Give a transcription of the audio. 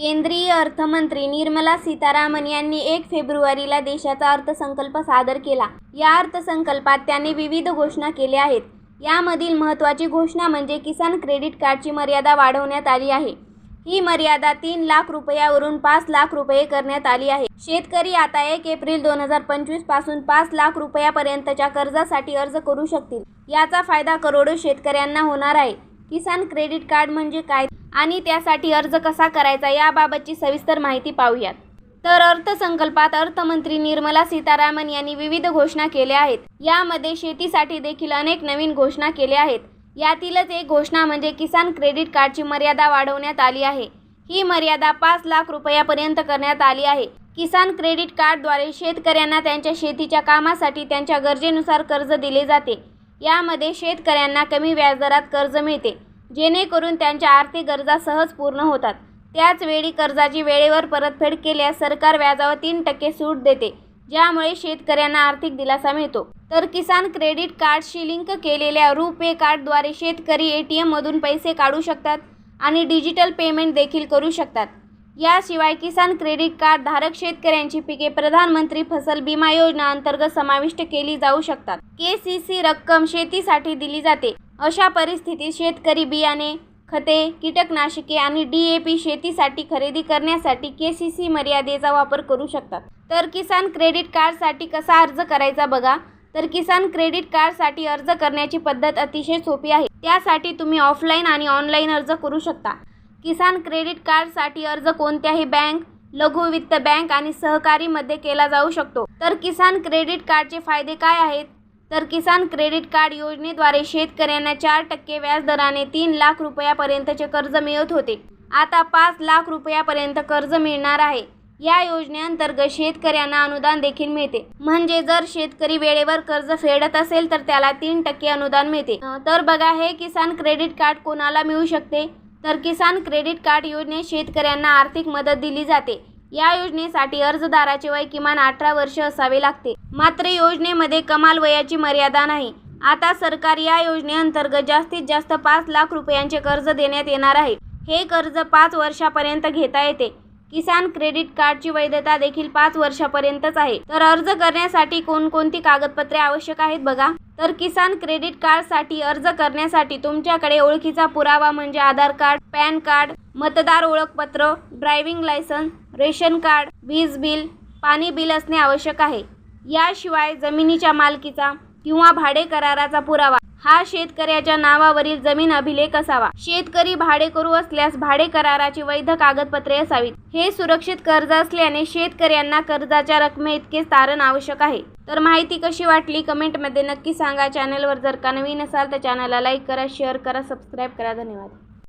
केंद्रीय अर्थमंत्री निर्मला सीतारामन यांनी एक फेब्रुवारीला देशाचा अर्थसंकल्प सादर केला. या अर्थसंकल्पात त्यांनी विविध घोषणा केल्या आहेत. यामधील महत्त्वाची घोषणा म्हणजे किसान क्रेडिट कार्डची मर्यादा वाढवण्यात आली आहे. ही मर्यादा तीन लाख रुपयावरून पाच लाख रुपये करण्यात आली आहे. शेतकरी आता एक एप्रिल दोन हजार पंचवीसपासून पाच लाख रुपयापर्यंतच्या कर्जासाठी अर्ज करू शकतील. याचा फायदा करोडो शेतकऱ्यांना होणार आहे. किसान क्रेडिट कार्ड म्हणजे काय आणि त्यासाठी अर्ज कसा करायचा याबाबतची सविस्तर माहिती पाहूयात. तर अर्थसंकल्पात अर्थमंत्री निर्मला सीतारामन यांनी विविध घोषणा केल्या आहेत. यामध्ये शेतीसाठी देखील अनेक नवीन घोषणा केल्या आहेत. यातीलच एक घोषणा म्हणजे किसान क्रेडिट कार्डची मर्यादा वाढवण्यात आली आहे. ही मर्यादा पाच लाख रुपयापर्यंत करण्यात आली आहे. किसान क्रेडिट कार्डद्वारे शेतकऱ्यांना त्यांच्या शेतीच्या कामासाठी त्यांच्या गरजेनुसार कर्ज दिले जाते. यामध्ये शेतकऱ्यांना कमी व्याजदरात कर्ज मिळते, जेणेकरून त्यांच्या आर्थिक गरजा सहज पूर्ण होतात. त्याचवेळी कर्जाची वेळेवर परतफेड केल्यास सरकार व्याजावर तीन टक्के सूट देते, ज्यामुळे शेतकऱ्यांना आर्थिक दिलासा मिळतो. तर किसान क्रेडिट कार्डशी लिंक केलेल्या रुपे कार्डद्वारे शेतकरी ए टी एममधून पैसे काढू शकतात आणि डिजिटल पेमेंट देखील करू शकतात. याशिवाय किसान क्रेडिट कार्ड धारक शेतकऱ्यांची पिके प्रधानमंत्री फसल बिमा योजना अंतर्गत समाविष्ट केली जाऊ शकतात. के सी सी रक्कम शेतीसाठी दिली जाते. अशा परिस्थितीत शेतकरी बियाणे, खते, कीटकनाशके आणि डी ए पी शेतीसाठी खरेदी करण्यासाठी के सी सी मर्यादेचा वापर करू शकतात. तर किसान क्रेडिट कार्डसाठी कसा अर्ज करायचा बघा. तर किसान क्रेडिट कार्डसाठी अर्ज करण्याची पद्धत अतिशय सोपी आहे. त्यासाठी तुम्ही ऑफलाईन आणि ऑनलाईन अर्ज करू शकता. किसान क्रेडिट कार्डसाठी अर्ज कोणत्याही बँक, लघु वित्त बँक आणि सहकारीमध्ये केला जाऊ शकतो. तर किसान क्रेडिट कार्डचे फायदे काय आहेत? तर किसान क्रेडिट कार्ड योजनेद्वारे शेतकऱ्यांना चार टक्के व्याजदराने तीन लाख रुपयापर्यंतचे कर्ज मिळत होते. आता पाच लाख रुपयापर्यंत कर्ज मिळणार आहे. या योजनेअंतर्गत शेतकऱ्यांना अनुदान देखील मिळते. म्हणजे जर शेतकरी वेळेवर कर्ज फेडत असेल तर त्याला तीन टक्के अनुदान मिळते. तर बघा हे किसान क्रेडिट कार्ड कोणाला मिळू शकते? तर किसान क्रेडिट कार्ड योजनेत शेतकऱ्यांना आर्थिक मदत दिली जाते. या योजनेसाठी अर्जदाराचे वय किमान अठरा वर्षे असावे लागते. मात्र योजनेमध्ये कमाल वयाची मर्यादा नाही. आता सरकार या योजनेअंतर्गत जास्तीत जास्त पाच लाख रुपयांचे कर्ज देण्यात येणार आहे. हे कर्ज पाच वर्षापर्यंत घेता येते. किसान क्रेडिट कार्डची वैधता देखील पाच वर्षापर्यंतच आहे. तर अर्ज करण्यासाठी कोणकोणती कागदपत्रे आवश्यक आहेत बघा. तर किसान क्रेडिट कार्डसाठी अर्ज करण्यासाठी तुमच्याकडे ओळखीचा पुरावा म्हणजे आधार कार्ड, पॅन कार्ड, मतदार ओळखपत्र, ड्रायव्हिंग लायसन्स, रेशन कार्ड, वीज बिल, पाणी बिल असणे आवश्यक आहे. याशिवाय जमिनीच्या मालकीचा किंवा भाडे कराराचा पुरावा हा शेतकऱ्याच्या नावावरील जमीन अभिलेख असावा. शेतकरी भाडेकरू असल्यास भाडे कराराची वैध कागदपत्रे असावीत. हे सुरक्षित कर्ज असल्याने शेतकऱ्यांना कर्जाच्या रकमेइतकेच तारण आवश्यक आहे. तर माहिती कशी वाटली कमेंटमध्ये नक्की सांगा. चॅनलवर जर का नवीन असाल तर चॅनलला लाईक करा, शेअर करा, सबस्क्राईब करा. धन्यवाद.